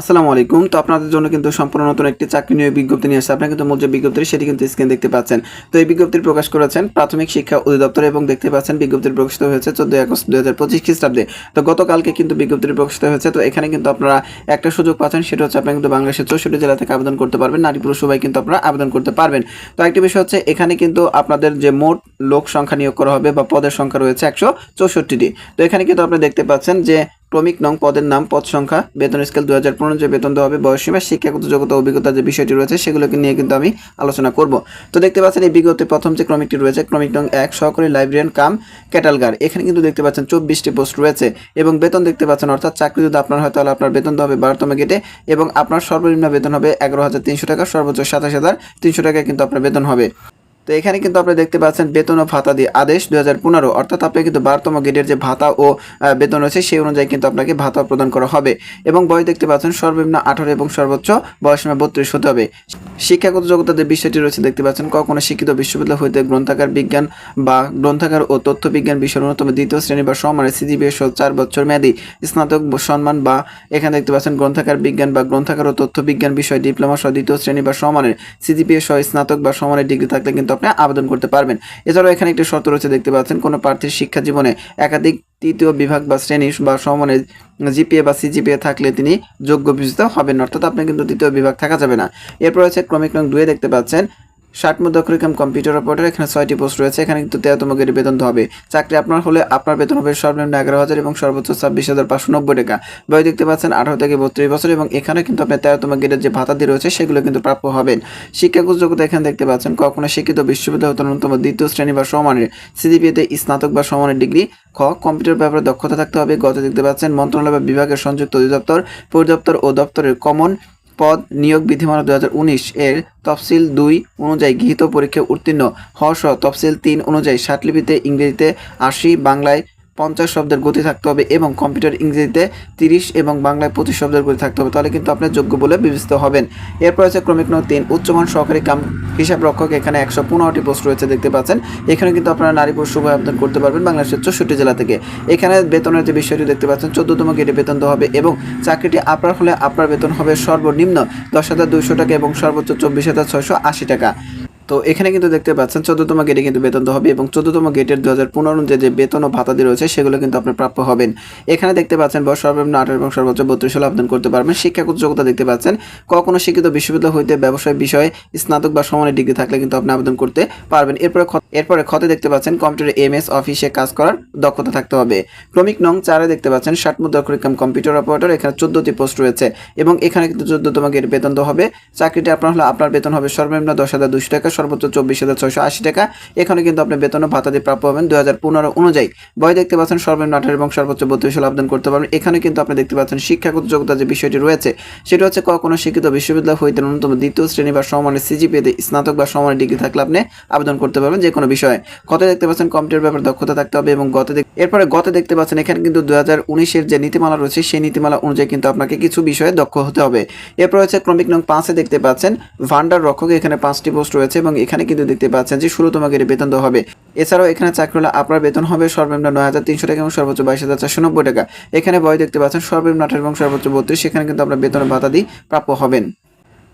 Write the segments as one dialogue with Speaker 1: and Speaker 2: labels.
Speaker 1: আসসালামু আলাইকুম। তো আপনাদের জন্য কিন্তু সম্পূর্ণ নতুন একটি চাকরি নিয়ে বিজ্ঞপ্তি নিয়ে আসছে। আপনারা কিন্তু মূল যে বিজ্ঞপ্তি, সেটি কিন্তু স্ক্রিন দেখতে পাচ্ছেন। তো এই বিজ্ঞপ্তি প্রকাশ করেছেন প্রাথমিক শিক্ষা অধিদপ্তর এবং দেখতে পাচ্ছেন বিজ্ঞপ্তি প্রকাশিত হয়েছে চোদ্দই আগস্ট দু হাজার পঁচিশ খ্রিস্টাব্দে। তো গতকালকে কিন্তু বিজ্ঞপ্তি প্রকাশিত হয়েছে। তো এখানে কিন্তু আপনারা একটা সুযোগ পাচ্ছেন, সেটা হচ্ছে আপনারা কিন্তু বাংলাদেশের চৌষট্টি জেলা থেকে আবেদন করতে পারবেন। নারী পুরুষ সবাই কিন্তু আপনারা আবেদন করতে পারবেন। তো একটি বিষয় হচ্ছে, এখানে কিন্তু আপনাদের যে মোট লোক সংখ্যা নিয়োগ করা হবে বা পদের সংখ্যা রয়েছে একশো চৌষট্টিটি। তো এখানে কিন্তু আপনি দেখতে পাচ্ছেন যে ক্রমিক নং পদের নাম, পদ সংখ্যা, বেতন স্কেল দু হাজার পনেরো, যে বেতন দেওয়া হবে বয়সীমা শিক্ষাগত যোগ্যতা, অভিজ্ঞতা যে বিষয়টি রয়েছে সেগুলোকে নিয়ে কিন্তু আমি আলোচনা করব। তো দেখতে পাচ্ছেন এই বিগত প্রথম যে ক্রমিকটি রয়েছে, ক্রমিক নং এক, সহকারী লাইব্রেরিয়ান কাম, ক্যাটালগার। এখানে কিন্তু দেখতে পাচ্ছেন চব্বিশটি পোস্ট রয়েছে এবং বেতন দেখতে পাচ্ছেন, অর্থাৎ চাকরি যদি আপনার হয় তাহলে আপনার বেতন হবে বারোতম গেটে এবং আপনার সর্বনিম্ন বেতন হবে এগারো হাজার তিনশো টাকা, সর্বোচ্চ সাতাশ হাজার তিনশো টাকা কিন্তু আপনার বেতন হবে। তো এখানে কিন্তু আপনি দেখতে পাচ্ছেন বেতন ও ভাতা দিয়ে আদেশ দুই হাজার পনেরো। অর্থাৎ আপনি কিন্তু বারোতম গেটের যে ভাতা ও বেতন রয়েছে, সেই অনুযায়ী কিন্তু আপনাকে ভাতা প্রদান করা হবে। এবং বয়স দেখতে পাচ্ছেন সর্বনিম্ন আঠারো এবং সর্বোচ্চ বয়সীমা বত্রিশ হতে হবে। শিক্ষাগত জগতে যে বিষয়টি রয়েছে, দেখতে পাচ্ছেন কখনো শিক্ষিত বিশ্ববিদ্যালয় হইতে গ্রন্থাগার বিজ্ঞান বা গ্রন্থাগার ও তথ্য বিজ্ঞান বিষয়ের অন্যতম দ্বিতীয় শ্রেণি বা সিজিপিএ সহ চার বছর মেয়াদী স্নাতক সম্মান বা এখানে দেখতে পাচ্ছেন গ্রন্থাগার বিজ্ঞান বা গ্রন্থাগার ও তথ্য বিজ্ঞান বিষয় ডিপ্লোমা সহ দ্বিতীয় শ্রেণি বা সমানের সিজিপিএ সহ স্নাতক বা সমানের ডিগ্রি থাকলে কিন্তু আপনি আবেদন করতে পারবেন। এছাড়াও এখানে একটি শর্ত রয়েছে, দেখতে পাচ্ছেন, কোনো প্রার্থীর শিক্ষা জীবনে একাধিক তৃতীয় বিভাগ বা শ্রেণি বা সমনে জিপিএ বা সিজিপিএ থাকলে তিনি যোগ্য বিবেচিত হবেন অর্থাৎ আপনি কিন্তু তৃতীয় বিভাগ থাকা যাবে না। এরপর আছে ক্রমিক নং দুয়ে দেখতে পাচ্ছেন ষাট মুদ্রাক্ষরিকাম কম্পিউটার অপারেটর এখানে ছয়টি পোস্ট রয়েছে, এখানে কিন্তু তেরোতম গেটে বেতন হবে। চাকরি আপনার হলে আপনার বেতন হবে সর্বনিম্ন এগারো হাজার এবং সর্বোচ্চ ছাব্বিশ হাজার পাঁচশো নব্বই টাকা। বয় দেখতে পাচ্ছেন আঠারো থেকে বত্রিশ বছর এবং এখানে কিন্তু আপনার তেরোতম গেটের যে ভাতা দিয়ে রয়েছে, সেগুলো কিন্তু প্রাপ্য হবেন। শিক্ষাগত যোগ্যতা এখানে দেখতে পাচ্ছেন, কখনো শিক্ষিত বিশ্ববিদ্যালয় ন্যূনতম দ্বিতীয় শ্রেণি বা সমানের সিজিপিএতে স্নাতক বা সমানের ডিগ্রি। খ কম্পিউটার ব্যাপারে দক্ষতা থাকতে হবে। গত দেখতে পাচ্ছেন, মন্ত্রণালয় বা বিভাগের সংযুক্ত অধিদপ্তর, পরিদপ্তর ও দপ্তরের কমন পদ নিয়োগ বিধিমালা দু হাজার উনিশ এর তফসিল দুই অনুযায়ী গৃহীত পরীক্ষায় উত্তীর্ণ সহ তফসিল তিন অনুযায়ী ষাটলিপিতে ইংরেজিতে আশি, বাংলায় পঞ্চাশ শব্দের গতি থাকতে হবে এবং কম্পিউটার ইংরেজিতে তিরিশ এবং বাংলায় পঁচিশ শব্দের গতি থাকতে হবে। তাহলে কিন্তু আপনি যোগ্য বলে বিবেচিত হবেন। এরপর আছে ক্রমিক নং তিন, উচ্চমান সহকারী কাম হিসাব রক্ষক। এখানে একশো পনেরোটি পোস্ট রয়েছে, দেখতে পাচ্ছেন। এখানে কিন্তু আপনারা নারী পুরুষ উভয় আবেদন করতে পারবেন বাংলাদেশের চৌষট্টি জেলা থেকে। এখানে বেতনের যে বিষয়টি দেখতে পাচ্ছেন, চোদ্দতম গেটে বেতন দেওয়া হবে এবং চাকরিটি আপনার হলে আপনার বেতন হবে সর্বনিম্ন দশ হাজার দুইশো টাকা এবং সর্বোচ্চ চব্বিশ হাজার ছয়শো আশি টাকা। তো এখানে কিন্তু দেখতে পাচ্ছেন চোদ্দতম গেটে কিন্তু বেতন হবে এবং চোদ্দতম গেটের দু হাজার পনেরো অনুযায়ী যে বেতন ও ভাতা দিয়ে রয়েছে, সেগুলো কিন্তু আপনি প্রাপ্য হবেন। এখানে দেখতে পাচ্ছেন বয়স সর্বনিম্ন আঠারো এবং সর্বোচ্চ বত্রিশ সালে আবেদন করতে পারবেন। শিক্ষাগত যোগ্যতা দেখতে পাচ্ছেন। কখনো শিক্ষিত বিশ্ববিদ্যালয় হইতে ব্যবসায় বিষয়ে স্নাতক বা সমানের ডিগ্রি থাকলে কিন্তু আপনি আবেদন করতে পারবেন। এরপরে এরপরে খতে দেখতে পাচ্ছেন কম্পিউটার এম এস অফিসে কাজ করার দক্ষতা থাকতে হবে। ক্রমিক নং চারে দেখতে পাচ্ছেন ষাট মুদ্রা করিকাম কম্পিউটার অপারেটর, এখানে চোদ্দটি পোস্ট রয়েছে এবং এখানে কিন্তু চোদ্দতম গেট বেতন হবে। চাকরিটি আপনার হলে, আপনার বেতন হবে সর্বনিম্ন দশ হাজার দুশো টাকা। সর্বোচ্চ চব্বিশ হাজার ছয়শো আশি টাকা। এখানে কিন্তু আপনি বেতন ও ভাতা দিয়ে প্রাপ্য হবেন দু হাজার পনেরো অনুযায়ী। বয় দেখতে পাচ্ছেন সর্বনিম্ন আঠারো এবং সর্বোচ্চ বত্রিশ আবেদন করতে পারবেন। এখানে কিন্তু আপনি দেখতে পাচ্ছেন শিক্ষাগত যোগ্যতা যে বিষয়টি রয়েছে, সেটা হচ্ছে কোনো শিক্ষিত বিশ্ববিদ্যালয় হইতে ন্যূনতম দ্বিতীয় শ্রেণি বা সমানের সিজিপিএতে স্নাতক বা সমানের ডিগ্রি থাকলে আপনি আবেদন করতে পারবেন যে কোনো বিষয়ে। কত দেখতে পাচ্ছেন কম্পিউটার ব্যাপারে দক্ষতা থাকতে হবে এবং গত এরপরে গত দেখতে পাচ্ছেন এখানে কিন্তু দু হাজার উনিশের যে নীতিমালা রয়েছে, সেই নীতিমালা অনুযায়ী কিন্তু আপনাকে কিছু বিষয়ে দক্ষ হতে হবে। এরপর হচ্ছে ক্রমিক নং পাঁচে দেখতে পাচ্ছেন ভান্ডার রক্ষক। এখানে পাঁচটি পোস্ট রয়েছে। এবং এখানে কিন্তু দেখতে পাচ্ছেন যে ষোলোতম তোমাকে বেতন দেওয়া হবে। এছাড়াও এখানে চাকরি হলে আপনার বেতন হবে সর্বনিম্ন নয় হাজার তিনশো টাকা এবং সর্বোচ্চ বাইশ হাজার চারশো নব্বই টাকা। এখানে বয় দেখতে পাচ্ছেন সর্বনিম্ন আঠারো এবং সর্বোচ্চ বত্রিশ, সেখানে কিন্তু আপনার বেতন ভাতা দিয়ে প্রাপ্য হবেন।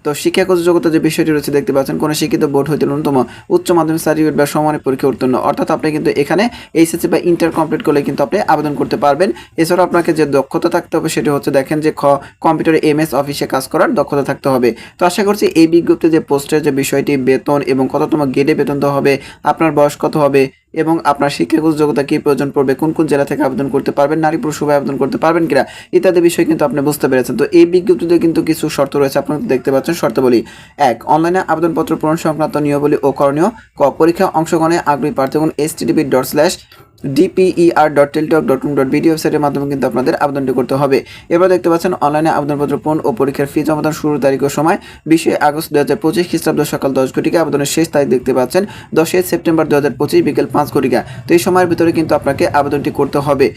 Speaker 1: তো শিক্ষাগত যোগ্যতা যে বিষয়টি রয়েছে, দেখতে পাচ্ছেন, কোনো শিক্ষিত বোর্ড হইতে ন্যূনতম উচ্চ মাধ্যমিক সার্টিফিকেট বা সমানের পরীক্ষা উত্তীর্ণ। অর্থাৎ আপনি কিন্তু এখানে এইচএসসি বা ইন্টার কমপ্লিট করলে কিন্তু আপনি আবেদন করতে পারবেন। এছাড়াও আপনাকে যে দক্ষতা থাকতে হবে, সেটি হচ্ছে দেখেন যে খ কম্পিউটার এম এস অফিসে কাজ করার দক্ষতা থাকতে হবে। তো আশা করছি এই বিজ্ঞপ্তি যে পোস্টের যে বিষয়টি, বেতন এবং কততম গেটে বেতন দেওয়া হবে, আপনার বয়স কত হবে এবং আপনার শিক্ষাগত যোগ্যতা কি প্রয়োজন পড়বে, কোন কোন জেলা থেকে আবেদন করতে পারবেন, নারী পুরুষ সবাই আবেদন করতে পারবেন কিনা, ইত্যাদি বিষয় কিন্তু আপনি বুঝতে পেরেছেন। তো এই বিজ্ঞপ্তিতে কিন্তু কিছু শর্ত রয়েছে, আপনারা দেখতে পাচ্ছেন শর্তাবলী। এক অনলাইনে আবেদনপত্র পূরণ সংক্রান্ত নিয়মাবলী ও করণীয়। ক পরীক্ষা অংশগ্রহণে আগ্রহী প্রার্থীগণ S TDP dot slash DPER dot Teletalk dot com dot BD ওয়েবসাইটের মাধ্যমে কিন্তু আপনাদের আবেদনটি করতে হবে। এবার দেখতে পাচ্ছেন অনলাইনে আবেদনপত্র পূরণ ও পরীক্ষার ফি জমাদান শুরুর তারিখ ও সময় বিশে আগস্ট দু হাজার পঁচিশ খ্রিস্টাব্দ সকাল দশ ঘটিকা। আবেদনের শেষ তারিখ দেখতে পাচ্ছেন দশই সেপ্টেম্বর দু হাজার পঁচিশ বিকেল পাঁচ ঘটিকা। তো এই সময়ের ভিতরে কিন্তু আপনাকে আবেদনটি করতে হবে।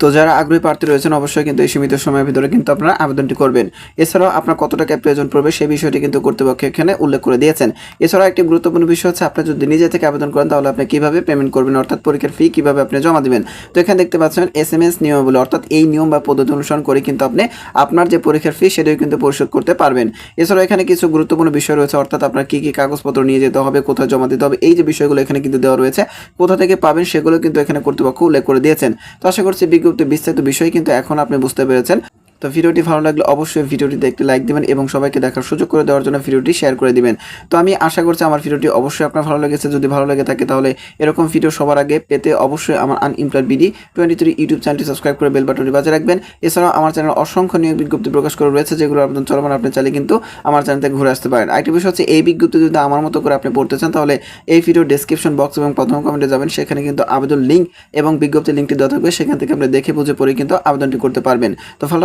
Speaker 1: তো যারা আগ্রহী প্রার্থী রয়েছেন, অবশ্যই কিন্তু এই সীমিত সময়ের ভিতরে কিন্তু আপনারা আবেদনটি করবেন। এছাড়াও আপনার কত টাকা প্রয়োজন পড়বে সেই বিষয়টি কিন্তু কর্তৃপক্ষ এখানে উল্লেখ করে দিয়েছেন। এছাড়াও একটি গুরুত্বপূর্ণ বিষয় হচ্ছে, আপনি যদি নিজে থেকে আবেদন করেন, তাহলে আপনি কীভাবে পেমেন্ট করবেন, অর্থাৎ পরীক্ষার ফি কীভাবে আপনি জমা দিবেন? তো এখানে দেখতে পাচ্ছেন এস এম এস নিয়মাবলী, অর্থাৎ এই নিয়ম বা পদ্ধতি অনুসরণ করে কিন্তু আপনি আপনার যে পরীক্ষার ফি সেটাও কিন্তু পরিশোধ করতে পারবেন। এছাড়াও এখানে কিছু গুরুত্বপূর্ণ বিষয় রয়েছে, অর্থাৎ আপনার কি কি কাগজপত্র নিয়ে যেতে হবে, কোথায় জমা দিতে হবে, এই যে বিষয়গুলো এখানে কিন্তু দেওয়া রয়েছে, কোথা থেকে পাবেন, সেগুলো কিন্তু এখানে কর্তৃপক্ষ উল্লেখ করে দিয়েছেন। তো আশা করছি বিজ্ঞপ্তি বিস্তারিত বিষয় কিন্তু এখন আপনি বুঝতে পেরেছেন। তো ভিডিওটি ভালো লাগলে অবশ্যই ভিডিওটিতে একটি লাইক দিবেন এবং সবাইকে দেখার সুযোগ করে দেওয়ার জন্য ভিডিওটি শেয়ার করে দিবেন। তো আমি আশা করছি আমার ভিডিওটি অবশ্যই আপনার ভালো লেগেছে। যদি ভালো লেগে থাকে তাহলে এরকম ভিডিও সবার আগে পেতে অবশ্যই আমার unemployed BD twenty three YouTube চ্যানেলটি সাবস্ক্রাইব করে বেল বাটনটি বাজে রাখবেন। এছাড়াও আমার চ্যানেল অসংখ্য নিয়োগ বিজ্ঞপ্তি প্রকাশ করে রয়েছে যেগুলো আপনার চলমান আপনি চাইলে কিন্তু আমার চ্যানেল থেকে ঘুরে আসতে পারেন। আরেকটি বিষয় হচ্ছে, এই বিজ্ঞপ্তি যদি আমার মতো করে আপনি পড়তে চান, তাহলে এই ভিডিও ডেসক্রিপশন বক্স এবং প্রথম কমেন্টে যাবেন। সেখানে কিন্তু আবেদন লিঙ্ক এবং বিজ্ঞপ্তি লিঙ্কটি দেওয়া থাকবে। সেখান থেকে আপনি দেখে বুঝে পড়ে কিন্তু আবেদনটি করতে পারবেন। তো ভালো